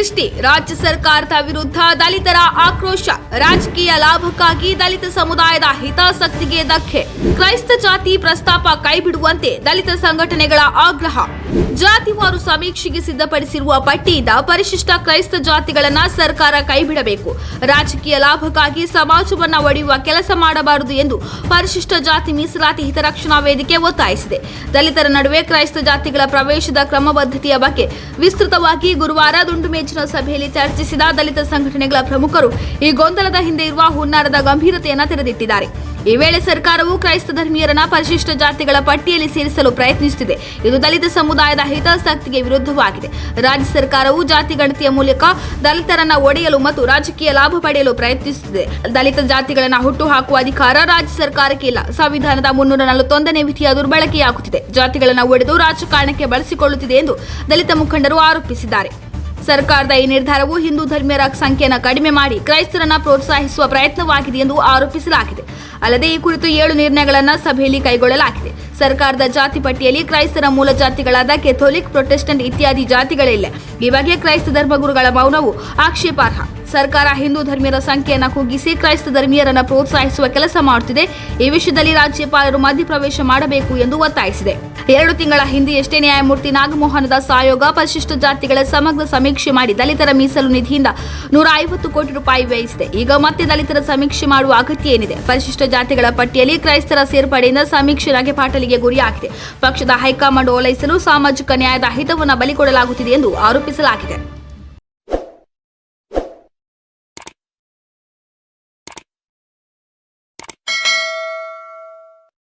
ಸೃಷ್ಟಿ ರಾಜ್ಯ ಸರ್ಕಾರದ ವಿರುದ್ಧ ದಲಿತರ ಆಕ್ರೋಶ. ರಾಜಕೀಯ ಲಾಭಕ್ಕಾಗಿ ದಲಿತ ಸಮುದಾಯದ ಹಿತಾಸಕ್ತಿಗೆ ಧಕ್ಕೆ. ಕ್ರೈಸ್ತ ಜಾತಿ ಪ್ರಸ್ತಾಪ ಕೈಬಿಡುವಂತೆ ದಲಿತ ಸಂಘಟನೆಗಳ ಆಗ್ರಹ. ಜಾತಿವಾರು ಸಮೀಕ್ಷೆಗೆ ಸಿದ್ಧಪಡಿಸಿರುವ ಪಟ್ಟಿಯಿಂದ ಪರಿಶಿಷ್ಟ ಕ್ರೈಸ್ತ ಜಾತಿಗಳನ್ನ ಸರ್ಕಾರ ಕೈಬಿಡಬೇಕು. ರಾಜಕೀಯ ಲಾಭಕ್ಕಾಗಿ ಸಮಾಜವನ್ನ ಒಡೆಯುವ ಕೆಲಸ ಮಾಡಬಾರದು ಎಂದು ಪರಿಶಿಷ್ಟ ಜಾತಿ ಮೀಸಲಾತಿ ಹಿತರಕ್ಷಣಾ ವೇದಿಕೆ ಒತ್ತಾಯಿಸಿದೆ. ದಲಿತರ ನಡುವೆ ಕ್ರೈಸ್ತ ಜಾತಿಗಳ ಪ್ರವೇಶದ ಕ್ರಮಬದ್ಧತೆಯ ಬಗ್ಗೆ ವಿಸ್ತೃತವಾಗಿ ಗುರುವಾರ ದುಂಡುಮೇಜಿನ ಸಭೆಯಲ್ಲಿ ಚರ್ಚಿಸಿದ ದಲಿತ ಸಂಘಟನೆಗಳ ಪ್ರಮುಖರು ಈ ಗೊಂದಲದ ಹಿಂದೆ ಇರುವ ಹುನ್ನಾರದ ಗಂಭೀರತೆಯನ್ನು ತೆರೆದಿಟ್ಟಿದ್ದಾರೆ. ಈ ವೇಳೆ ಸರ್ಕಾರವು ಕ್ರೈಸ್ತ ಧರ್ಮೀಯರನ್ನ ಪರಿಶಿಷ್ಟ ಜಾತಿಗಳ ಪಟ್ಟಿಯಲ್ಲಿ ಸೇರಿಸಲು ಪ್ರಯತ್ನಿಸುತ್ತಿದೆ. ಇದು ದಲಿತ ಸಮುದಾಯದ ಹಿತಾಸಕ್ತಿಗೆ ವಿರುದ್ಧವಾಗಿದೆ. ರಾಜ್ಯ ಸರ್ಕಾರವು ಜಾತಿ ಗಣತಿಯ ಮೂಲಕ ದಲಿತರನ್ನ ಒಡೆಯಲು ಮತ್ತು ರಾಜಕೀಯ ಲಾಭ ಪಡೆಯಲು ಪ್ರಯತ್ನಿಸುತ್ತಿದೆ. ದಲಿತ ಜಾತಿಗಳನ್ನ ಹುಟ್ಟು ಹಾಕುವ ಅಧಿಕಾರ ರಾಜ್ಯ ಸರ್ಕಾರಕ್ಕೆ ಇಲ್ಲ. ಸಂವಿಧಾನದ ಮುನ್ನೂರ ನಲವತ್ತೊಂದನೇ ವಿಧಿಯ ದುರ್ಬಳಕೆಯಾಗುತ್ತಿದೆ. ಜಾತಿಗಳನ್ನ ಒಡೆದು ರಾಜಕಾರಣಕ್ಕೆ ಬಳಸಿಕೊಳ್ಳುತ್ತಿದೆ ಎಂದು ದಲಿತ ಮುಖಂಡರು ಆರೋಪಿಸಿದ್ದಾರೆ. ಸರ್ಕಾರದ ಈ ನಿರ್ಧಾರವು ಹಿಂದೂ ಧರ್ಮೀಯರ ಸಂಖ್ಯೆಯನ್ನು ಕಡಿಮೆ ಮಾಡಿ ಕ್ರೈಸ್ತರನ್ನ ಪ್ರೋತ್ಸಾಹಿಸುವ ಪ್ರಯತ್ನವಾಗಿದೆ ಎಂದು ಆರೋಪಿಸಲಾಗಿದೆ. ಅಲ್ಲದೆ ಈ ಕುರಿತು ಏಳು ನಿರ್ಣಯಗಳನ್ನು ಸಭೆಯಲ್ಲಿ ಕೈಗೊಳ್ಳಲಾಗಿದೆ. ಸರ್ಕಾರದ ಜಾತಿ ಪಟ್ಟಿಯಲ್ಲಿ ಕ್ರೈಸ್ತರ ಮೂಲ ಜಾತಿಗಳಾದ ಕೆಥೋಲಿಕ್, ಪ್ರೊಟೆಸ್ಟೆಂಟ್ ಇತ್ಯಾದಿ ಜಾತಿಗಳಿಲ್ಲ ಈ ಬಗ್ಗೆ ಕ್ರೈಸ್ತ ಧರ್ಮಗುರುಗಳ ಮೌನವು ಆಕ್ಷೇಪಾರ್ಹ. ಸರ್ಕಾರ ಹಿಂದೂ ಧರ್ಮೀಯರ ಸಂಖ್ಯೆಯನ್ನು ಕುಗ್ಗಿಸಿ ಕ್ರೈಸ್ತ ಧರ್ಮೀಯರನ್ನು ಪ್ರೋತ್ಸಾಹಿಸುವ ಕೆಲಸ ಮಾಡುತ್ತಿದೆ. ಈ ವಿಷಯದಲ್ಲಿ ರಾಜ್ಯಪಾಲರು ಮಧ್ಯಪ್ರವೇಶ ಮಾಡಬೇಕು ಎಂದು ಒತ್ತಾಯಿಸಿದೆ. ಎರಡು ತಿಂಗಳ ಹಿಂದೆಯಷ್ಟೇ ನ್ಯಾಯಮೂರ್ತಿ ನಾಗಮೋಹನ ದಾಸ್ ಆಯೋಗ ಪರಿಶಿಷ್ಟ ಜಾತಿಗಳ ಸಮಗ್ರ ಸಮೀಕ್ಷೆ ಮಾಡಿ ದಲಿತರ ಮೀಸಲು ನಿಧಿಯಿಂದ ನೂರ ಐವತ್ತು ಕೋಟಿ ರೂಪಾಯಿ ವ್ಯಯಿಸಿದೆ. ಈಗ ಮತ್ತೆ ದಲಿತರ ಸಮೀಕ್ಷೆ ಮಾಡುವ ಅಗತ್ಯ ಏನಿದೆ? ಪರಿಶಿಷ್ಟ ಜಾತಿಗಳ ಪಟ್ಟಿಯಲ್ಲಿ ಕ್ರೈಸ್ತರ ಸೇರ್ಪಡೆಯಿಂದ ಸಮೀಕ್ಷೆ ನಗೆಪಾಟಲಿಗೆ ಗುರಿಯಾಗಿದೆ. ಪಕ್ಷದ ಹೈಕಮಾಂಡ್ ಓಲೈಸಲು ಸಾಮಾಜಿಕ ನ್ಯಾಯದ ಹಿತವನ್ನು ಬಲಿಕೊಡಲಾಗುತ್ತಿದೆ ಎಂದು ಆರೋಪಿಸಲಾಗಿದೆ.